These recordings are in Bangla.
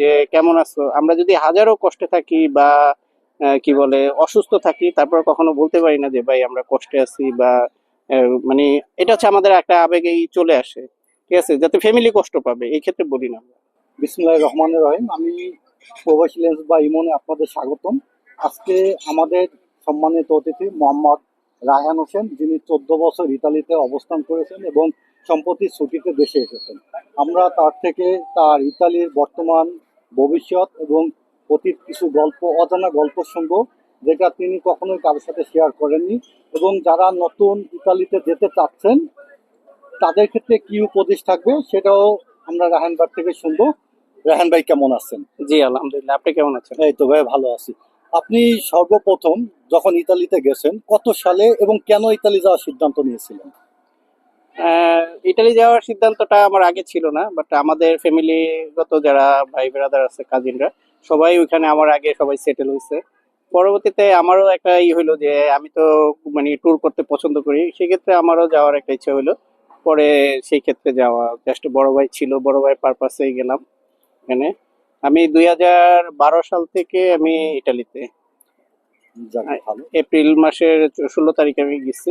যে কেমন আছো? আমরা যদি হাজারো কষ্টে থাকি বা কি বলে, অসুস্থ থাকি তারপর কখনো বলতে পারি না যে, ভাই, আমরা কষ্টে আছি বা মানে এটা হচ্ছে আমাদের একটা আবেগেই চলে আসে। ঠিক আছে? যাতে ফ্যামিলি কষ্ট পাবে, এই ক্ষেত্রে বলি না আমরা। বিসমুল্লাহ রহমান রহিম। আমি প্রবাসী লেন্স বা ইমনে আপনাদের স্বাগতম। আজকে আমাদের সম্মানিত অতিথি মোহাম্মদ রায়হান হোসেন, যিনি চোদ্দ বছর ইতালিতে অবস্থান করেছেন এবং সম্প্রতি ছুটিতে দেশে এসেছেন। আমরা তার থেকে তার ইতালির বর্তমান ভবিষ্যৎ এবং অতীত কিছু গল্প অজানা গল্প শুনব যেটা তিনি কখনোই কারোর সাথে শেয়ার করেননি এবং যারা নতুন ইতালিতে যেতে চাচ্ছেন তাদের ক্ষেত্রে কি উপদেশ থাকবে সেটাও আমরা রাহান ভাই থেকে শুনব। রাহান ভাই কেমন আছেন? জি আলহামদুলিল্লাহ। আপনি কেমন আছেন? এই তো ভাই ভালো আছি। আপনি সর্বপ্রথম যখন ইতালিতে গেছেন কত সালে এবং কেন ইতালি যাওয়ার সিদ্ধান্ত নিয়েছিলেন? ইটালি যাওয়ার সিদ্ধান্তটা আমার আগে ছিল না বাট আমাদের ফ্যামিলিগত যারা ভাই ব্রাদার আছে কাজিনরা সবাই ওইখানে আমার আগে সবাই সেটেল হয়েছে। পরবর্তীতে আমারও একটা ই হইল যে আমি তো মানে ট্যুর করতে পছন্দ করি সেক্ষেত্রে আমারও যাওয়ার একটা ইচ্ছা হইল। পরে সেই ক্ষেত্রে যাওয়া জাস্ট বড় ভাই ছিল বড় ভাই পারপাসেই গেলাম এখানে আমি দুই হাজার বারো সাল থেকে আমি ইটালিতে এপ্রিল মাসের ষোলো তারিখে আমি গেছি।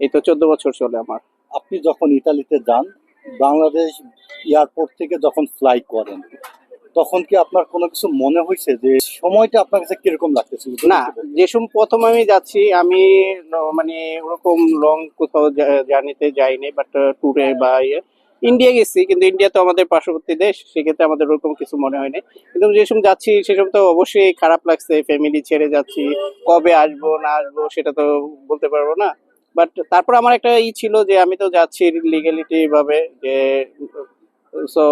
এই তো চোদ্দ বছর চলে আমার। আপনি যখন ইতালিতে যান বাংলাদেশ এয়ারপোর্ট থেকে যখন ফ্লাই করেন তখন কি আপনার কোনো কিছু মনে হয়েছে যে সময়টা আপনার কাছে কীরকম লাগতেছিল না। যে সময় প্রথম আমি যাচ্ছি আমি মানে ওরকম লং কোথাও জার্নিতে যাইনি বাট ট্যুরে বা ইয়ে ইন্ডিয়া গেছি কিন্তু ইন্ডিয়া তো আমাদের পার্শ্ববর্তী দেশ সেক্ষেত্রে আমাদের ওরকম কিছু মনে হয়নি। কিন্তু যে সময় যাচ্ছি সেসব তো অবশ্যই খারাপ লাগছে ফ্যামিলি ছেড়ে যাচ্ছি কবে আসব না আসব সেটা তো বলতে পারব না। বাট তারপর আমার একটা ই ছিল যে আমি তো যাচ্ছি লিগ্যালিটি ভাবে যে সো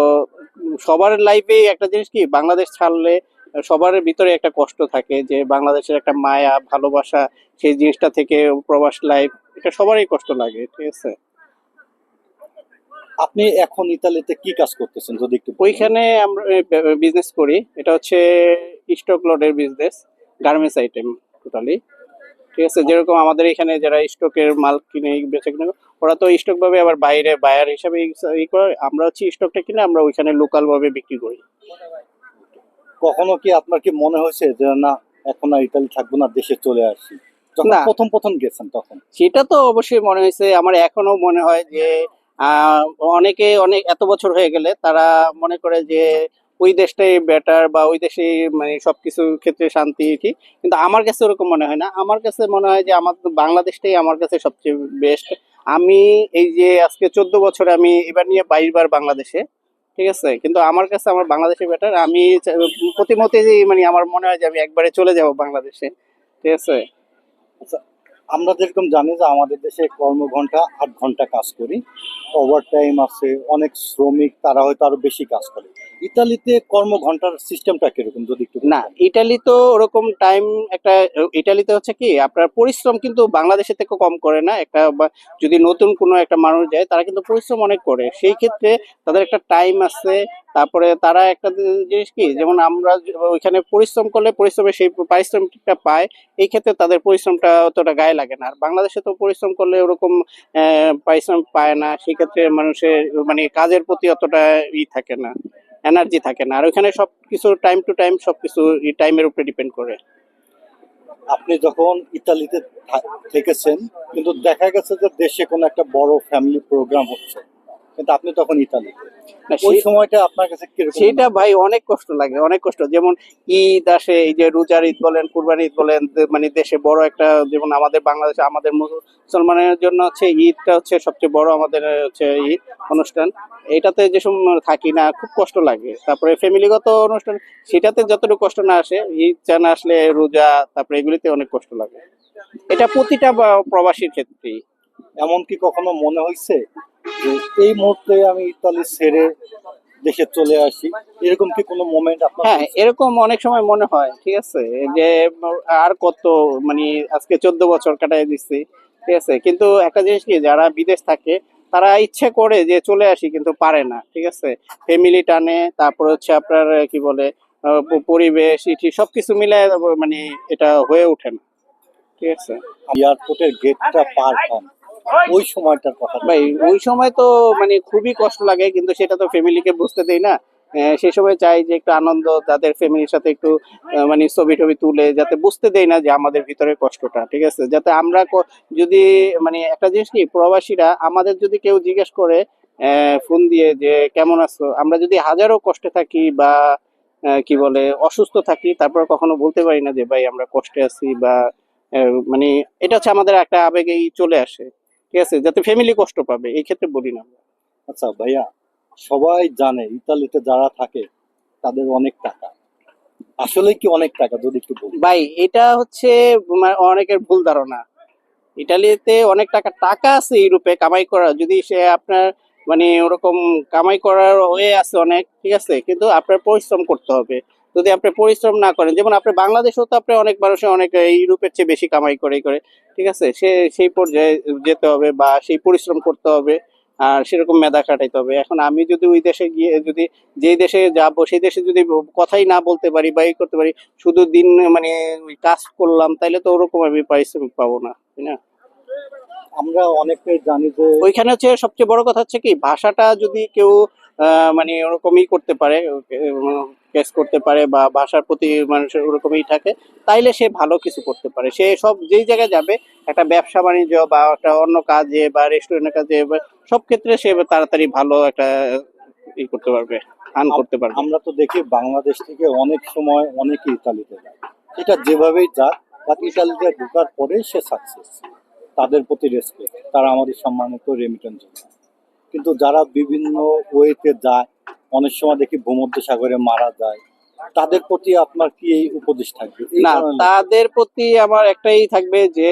সবার লাইফে একটা জিনিস কি বাংলাদেশ ছাড়লে সবার ভিতরে একটা কষ্ট থাকে যে বাংলাদেশের একটা মায়া ভালোবাসা সেই জিনিসটা থেকে প্রবাস লাইফ এটা সবারই কষ্ট লাগে ঠিক আছে? আপনি এখন ইতালিতে কি কাজ করতেছেন যদি একটু ওইখানে আমরা বিজনেস করি এটা হচ্ছে স্টক লডের বিজনেস গার্মেন্টস আইটেম টোটালি ঠিক আছে যেরকম আমাদের এখানে যারা স্টকের মাল কিনে বেচে কিনে ওরা তো স্টক ভাবে আবার বাইরে বায়ার হিসাবে ই- করে আমরা হচ্ছে স্টকটা কিনে আমরা ওইখানে লোকাল ভাবে বিক্রি করি। কখনো কি আপনার কি মনে হয়েছে যে না এখন আর ইতালি থাকব না দেশে চলে আসি? যখন প্রথম প্রথম গেছেন তখন? সেটা তো অবশ্যই মনে হয়েছে আমার এখনও মনে হয় যে আহ, অনেকে অনেক এত বছর হয়ে গেলে তারা মনে করে যে ওই দেশটাই বেটার বা ওই দেশে মানে সবকিছু ক্ষেত্রে শান্তি ঠিক কিন্তু আমার কাছে ওরকম মনে হয় না। আমার কাছে মনে হয় যে আমার বাংলাদেশটাই আমার কাছে সবচেয়ে বেস্ট আমি এই যে আজকে চোদ্দ বছর আমি এবার নিয়ে বাইশ বার বাংলাদেশে, ঠিক আছে? কিন্তু আমার কাছে আমার বাংলাদেশে বেটার আমি চা- প্রতিমতে মানে আমার মনে হয় যে আমি একবারে চলে যাব বাংলাদেশে, ঠিক আছে? আমরা যেরকম জানি যে আমাদের দেশে কর্মঘন্টা আট ঘণ্টা কাজ করি। ওভার টাইম আছে, অনেক শ্রমিক তারা হয়তো আরও বেশি কাজ করে। ইতালিতে কর্ম কর্মঘন্টার সিস্টেমটা কীরকম যদি একটু না ইটালি তো ওরকম টাইম একটা ইটালিতে হচ্ছে কি আপনার পরিশ্রম কিন্তু বাংলাদেশের থেকে কম করে না। একটা যদি নতুন কোনো একটা মানুষ যায় তারা কিন্তু পরিশ্রম অনেক করে। সেই ক্ষেত্রে তাদের একটা টাইম আছে। তারপরে তারা একটা জিনিস কি যেমন আমরা ওইখানে পরিশ্রম করলে পরিশ্রমে সেই পারিশ্রমিকটা পায় এই ক্ষেত্রে তাদের পরিশ্রমটা অতটা গায়ে লাগে না। আর বাংলাদেশে তো পরিশ্রম করলে ওরকম আহ, পারিশ্রম পায় না। সেই ক্ষেত্রে মানুষের মানে কাজের প্রতি অতটা ই থাকে না। এনার্জি থাকে না। আর ওইখানে সবকিছু টাইম টু টাইম সব কিছু টাইমের উপরে ডিপেন্ড করে। আপনি যখন ইতালিতে থেকেছেন, কিন্তু দেখা গেছে যে দেশে কোনো একটা বড় ফ্যামিলি প্রোগ্রাম হচ্ছে। কিন্তু আপনি তখন ইতালি। না, ওই সময়টা আপনার কাছে সেটা ভাই অনেক কষ্ট লাগে অনেক কষ্ট। যেমন ঈদ আসে এই যে রোজার ঈদ বলেন কুরবানি ঈদ বলেন মানে দেশে বড় একটা যেমন আমাদের বাংলাদেশে আমাদের মুসলমানের জন্য হচ্ছে ঈদটা হচ্ছে সবচেয়ে বড় আমাদের হচ্ছে ঈদ অনুষ্ঠান। এটাতে যে সময় থাকি না খুব কষ্ট লাগে। তারপরে ফ্যামিলিগত অনুষ্ঠান সেটাতে যতটুকু কষ্ট না আসে ঈদ চান আসলে রোজা তারপরে এগুলিতে অনেক কষ্ট লাগে। এটা প্রতিটা প্রবাসীর ক্ষেত্রেই। এমন কি কখনো মনে হয়েছে যে এই মুহূর্তে আমি ইতালি ছেড়ে দেশে চলে আসি? এরকম কি কোনো মোমেন্ট আপনার হ্যাঁ এরকম অনেক সময় মনে হয় ঠিক আছে? যে আর কত মানে আজকে চোদ্দ বছর কাটাই দিচ্ছি ঠিক আছে? কিন্তু একটা জিনিস কি যারা বিদেশ থাকে তারা ইচ্ছে করে যে চলে আসি কিন্তু পারে না ঠিক আছে? ফ্যামিলি টানে তারপর হচ্ছে আপনার কি বলে পরিবেশ ইটি সবকিছু মিলে মানে এটা হয়ে ওঠে না ঠিক আছে? এয়ারপোর্টের গেটটা পার হন ওই সময়টার কথা। ভাই, ওই সময় তো মানে খুবই কষ্ট লাগে, কিন্তু সেটা তো ফ্যামিলিকে বুঝতে দেই না। সেই সময় চাই যে একটু আনন্দ, তাদের ফ্যামিলির সাথে একটু মানে ছবি টবি তুলে, যাতে বুঝতে দেয় না যে আমাদের ভিতরে কষ্টটা, ঠিক আছে? যাতে আমরা যদি মানে একটা জিনিস কি, প্রবাসীরা আমাদের যদি কেউ জিজ্ঞেস করে ফোন দিয়ে যে কেমন আছো, আমরা যদি হাজারো কষ্টে থাকি বা কি বলে, অসুস্থ থাকি, তারপর কখনো বলতে পারি না যে, ভাই, আমরা কষ্টে আছি বা মানে এটা হচ্ছে আমাদের একটা আবেগেই চলে আসে। ঠিক আছে? যাতে ফ্যামিলি কষ্ট পাবে এই ক্ষেত্রে বলি না আচ্ছা ভাইয়া সবাই জানে ইতালিতে যারা থাকে তাদের অনেক টাকা। আসলে কি অনেক টাকা যদি একটু বলি ভাই এটা হচ্ছে অনেকের ভুল ধারণা। ইটালিতে অনেক টাকা টাকা আছে ইউরোপে কামাই করা যদি সে আপনার মানে ওরকম কামাই করার ওয়ে আছে অনেক ঠিক আছে? কিন্তু আপনার পরিশ্রম করতে হবে। যদি আপনি পরিশ্রম না করেন যেমন আপনি বাংলাদেশেও তো আপনি অনেক মানুষে অনেক ইউরোপের চেয়ে বেশি কামাই করে করে ঠিক আছে? সে সেই পর্যায়ে যেতে হবে বা সেই পরিশ্রম করতে হবে আর সেরকম মেধা খাটাইতে হবে। এখন আমি যদি ওই দেশে গিয়ে যদি যেই দেশে যাব সেই দেশে যদি কথাই না বলতে পারি বা এই করতে পারি শুধু দিন মানে ওই কাজ করলাম তাহলে তো ওরকম আমি পারিশ্রমিক পাবো না তাই না? আমরা অনেকে জানি যে ওইখানে হচ্ছে সবচেয়ে বড় কথা হচ্ছে কি ভাষাটা যদি কেউ মানে ওরকমই করতে পারে কেস করতে পারে বা ভাষার প্রতি মানুষের ওরকমই থাকে তাইলে সে ভালো কিছু করতে পারে। সে সব যেই জায়গায় যাবে একটা ব্যবসা বাণিজ্য বা একটা অন্য কাজে বা রেস্টুরেন্টের কাজে বা সব ক্ষেত্রে সে তাড়াতাড়ি ভালো একটা ই করতে পারবে আন করতে পারবে। আমরা তো দেখি বাংলাদেশ থেকে অনেক সময় অনেকে ইতালিতে যায়। এটা যেভাবেই যাক বাট ইতালিতে ঢোকার পরে সে সাকসেস তাদের প্রতি রেসপেক্ট তারা আমাদের সম্মানিত রেমিটেন্স কিন্তু যারা বিভিন্ন ওয়েতে যায় অনেক সময় দেখি ভূমধ্য সাগরে মারা যায় তাদের প্রতি আপনার কি এই উপদেশ থাকবে? না তাদের প্রতি আমার একটাই থাকবে যে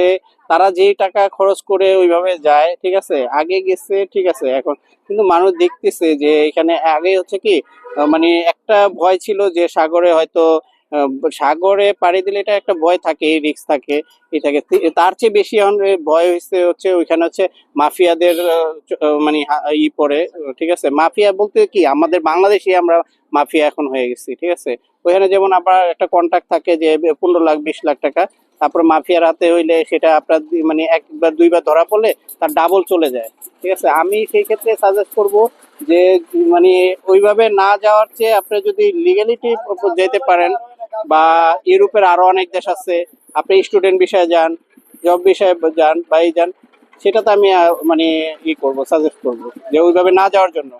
তারা যেই টাকা খরচ করে ওইভাবে যায় ঠিক আছে? আগে গেছে ঠিক আছে এখন। কিন্তু মানুষ দেখতেছে যে এখানে আগে হচ্ছে কি মানে একটা ভয় ছিল যে সাগরে হয়তো সাগরে পাড়ি দিলে এটা একটা ভয় থাকে রিস্ক থাকে এই থাকে তার চেয়ে বেশি এখন ভয় হয়েছে হচ্ছে ওইখানে হচ্ছে মাফিয়াদের মানে ই পরে, ঠিক আছে? মাফিয়া বলতে কি, আমাদের বাংলাদেশে আমরা মাফিয়া এখন হয়ে গেছি, ঠিক আছে? ওইখানে যেমন আপনার একটা কন্ট্রাক্ট থাকে যে পনেরো লাখ, বিশ লাখ টাকা, তারপরে মাফিয়ার হাতে হইলে সেটা আপনার মানে একবার, দুইবার ধরা পড়লে তার ডাবল চলে যায়, ঠিক আছে? আমি সেই ক্ষেত্রে সাজেস্ট করব যে মানে ওইভাবে না যাওয়ার চেয়ে আপনি যদি লিগ্যালিটি যেতে পারেন বা ইউরোপের আরও অনেক দেশ আছে। আপনি স্টুডেন্ট বিষয়ে যান জব বিষয়ে যান বা এই যান সেটাতে আমি মানে ই করব সাজেস্ট করব যে ওইভাবে না যাওয়ার জন্য।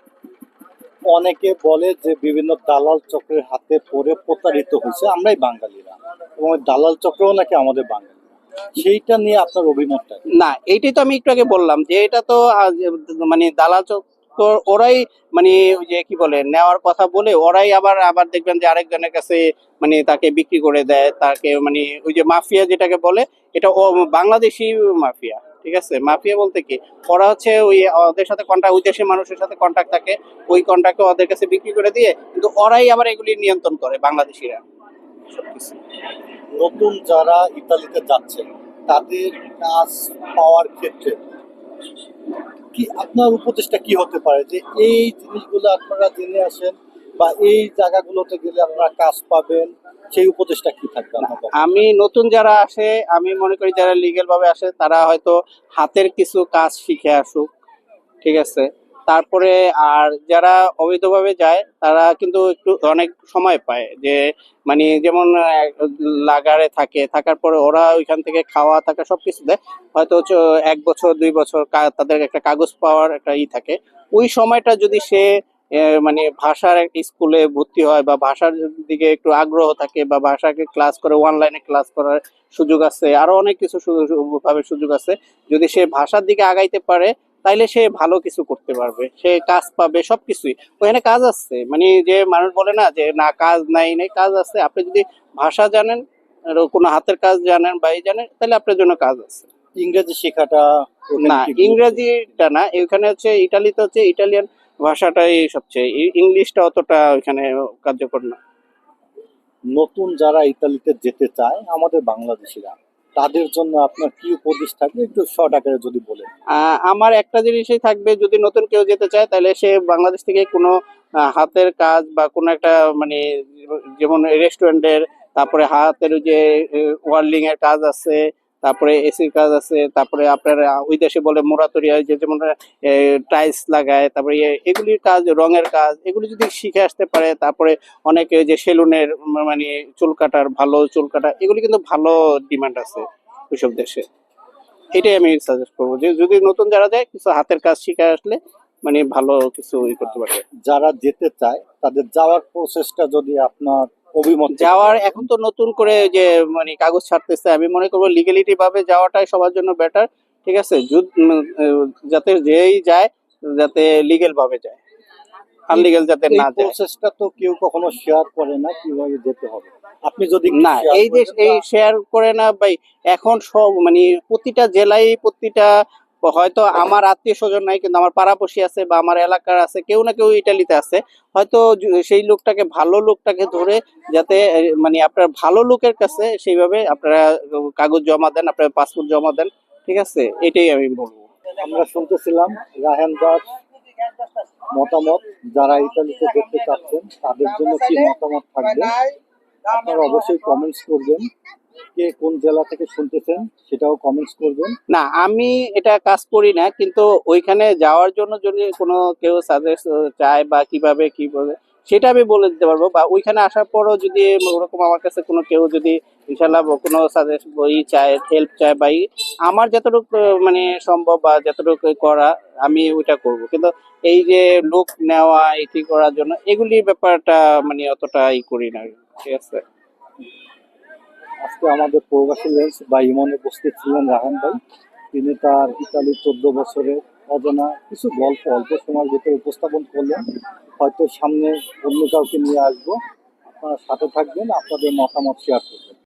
অনেকে বলে যে বিভিন্ন দালাল চক্রের হাতে পড়ে প্রতারিত হয়েছে আমরাই বাঙালিরা। এবং দালাল চক্রও নাকি আমাদের বাঙালি। সেইটা নিয়ে আপনার অভিমতটা না এইটাই তো আমি একটু আগে বললাম যে এটা তো মানে দালাল চক্র ওরাই মানে ওই যে কি বলে, নেওয়ার কথা বলে ওরাই আবার আবার দেখবেন যে আরেকজনের কাছে মানে তাকে বিক্রি করে দেয়, তাকে মানে ওই যে মাফিয়া যেটাকে বলে, এটা বাংলাদেশি মাফিয়া, ঠিক আছে? মাফিয়া বলতে কি? ওরা হচ্ছে ওই ওদের সাথে কন্ট্যাক্ট ওই দেশের মানুষের সাথে কন্ট্যাক্ট থাকে, ওই কন্ট্যাক্টে ওদের কাছে বিক্রি করে দিয়ে, কিন্তু ওরাই আবার এগুলি নিয়ন্ত্রণ করে, বাংলাদেশিরা। নতুন যারা ইতালিতে যাচ্ছে তাদের কাজ পাওয়ার ক্ষেত্রে কি আপনার উপদেশটা কি হতে পারে? যে এই জিনিসগুলো আপনারা জেনে আসেন বা এই জায়গাগুলোতে গেলে আপনারা কাজ পাবেন, সেই উপদেশটা কি থাকবে আমি নতুন যারা আসে, আমি মনে করি যারা লিগেল ভাবে আসে, তারা হয়তো হাতের কিছু কাজ শিখে আসুক, ঠিক আছে? তারপরে আর যারা অবৈধভাবে যায়, তারা কিন্তু একটু অনেক সময় পায় যে মানে যেমন লাগারে থাকে, থাকার পরে ওরা ওইখান থেকে খাওয়া থাকা সবকিছু দেয়। হয়তো হচ্ছে এক বছর, দুই বছর তাদের একটা কাগজ পাওয়ার একটা ই থাকে। ওই সময়টা যদি সে মানে ভাষার এক স্কুলে ভর্তি হয় বা ভাষার দিকে একটু আগ্রহ থাকে বা ভাষাকে ক্লাস করে অনলাইনে ক্লাস করার সুযোগ আছে, আরও অনেক কিছু ভাবে সুযোগ আছে, যদি সে ভাষার দিকে আগাইতে পারে তাইলে সে ভালো কিছু করতে পারবে সে কাজ পাবে সবকিছুই। ওখানে কাজ আছে মানে যে মানুষ বলে না যে না কাজ নাই নেই কাজ আছে। আপনি যদি ভাষা জানেন কোনো হাতের কাজ জানেন বা এই জানেন তাহলে আপনার জন্য কাজ আছে। ইংরেজি শেখাটা না ইংরেজিটা না এখানে হচ্ছে ইটালিতে হচ্ছে ইটালিয়ান ভাষাটাই সবচেয়ে ইংলিশটা অতটা ওইখানে কার্যকর না। নতুন যারা ইতালিতে যেতে চায় আমাদের বাংলাদেশিরা তাদের জন্য আপনার কি উপদেশ থাকবে? একটু শর্ট আকারে যদি বলেন। আমার একটা জিনিসই থাকবে, যদি নতুন কেউ যেতে চায়, তাহলে সে বাংলাদেশ থেকে কোনো হাতের কাজ বা কোনো একটা মানে যেমন রেস্টুরেন্টের তারপরে হাতের যে ওয়ার্লিং এর কাজ আছে তারপরে এসির কাজ আছে, তারপরে আপনার ওই দেশে বলে মোরাতরিয়া যে যেমন টাইলস লাগায়, তারপরে এগুলির কাজ, রঙের কাজ, এগুলি যদি শিখে আসতে পারে, তারপরে অনেকে যে সেলুনের মানে চুল কাটার, ভালো চুল কাটা, এগুলি কিন্তু ভালো ডিমান্ড আছে ওইসব দেশে। এটাই আমি সাজেস্ট করব, যে যদি নতুন যারা যায়, কিছু হাতের কাজ শিখে আসলে মানে ভালো কিছু ই করতে পারবে। যারা যেতে চায়, তাদের যাওয়ার প্রসেসটা যদি আপনার অভিমত যাওয়ার এখন তো নতুন করে যে মানে কাগজ ছাড়তেছে আমি মনে করব লিগেলিটি ভাবে যাওয়াটাই সবার জন্য বেটার ঠিক আছে? যাতে যেই যায় যাতে লিগেল ভাবে যায়। আনলিগেল যাতে না যায়। প্রসেসটা তো কেউ কখনো শেয়ার করে না কীভাবে যেতে হবে? আপনি যদি না এই যে এই শেয়ার করে না ভাই এখন সব মানে প্রতিটা জেলায় প্রতিটা হয়তো আমার আত্মীয় স্বজন নাই, কিন্তু আমার পাড়াপড়শি আছে বা আমার এলাকার আছে, কেউ না কেউ ইটালিতে আছে। হয়তো সেই লোকটাকে, ভালো লোকটাকে ধরে যাতে মানে আপনার ভালো লোকের কাছে সেইভাবে আপনারা কাগজ জমা দেন, আপনার পাসপোর্ট জমা দেন, ঠিক আছে? এটাই আমি বলব। আমরা শুনতেছিলাম রাহেন দাস মতামত, যারা ইতালিতে দেখতে চাচ্ছেন, তাদের জন্য কি মতামত থাকবে? আপনারা অবশ্যই কমেন্টস করবেন। কে কোন জেলা থেকে শুনতেছেন, সেটাও কমেন্টস করবেন। না, আমি এটা কাজ করি না, কিন্তু ওইখানে যাওয়ার জন্য যদি কোনো কেউ সাজেস্ট চায় বা কীভাবে কি বলে, সেটা আমি বলে দিতে পারব। বা ওইখানে আসার পরও যদি ওরকম আমার কাছে কোনো কেউ যদি ইনশাল্লাহ কোনো সাজেস্ট বই চায় হেল্প চায় বা আমার যতটুকু মানে সম্ভব বা যতটুকু করা, আমি ওইটা করব। কিন্তু এই যে লোক নেওয়া, এটি করার জন্য এগুলি ব্যাপারটা মানে অতটা ই করি না। ঠিক আছে? আজকে আমাদের প্রবাসী লেন্স বা ইমনে উপস্থিত ছিলেন রাহান ভাই। তিনি তার ইতালির চোদ্দ বছরের অজানা কিছু গল্প অল্প সময়ের ভিতরে উপস্থাপন করলেন। হয়তো সামনে অন্য কাউকে নিয়ে আসব। আপনারা সাথে থাকবেন, আপনাদের মতামত শেয়ার করবেন।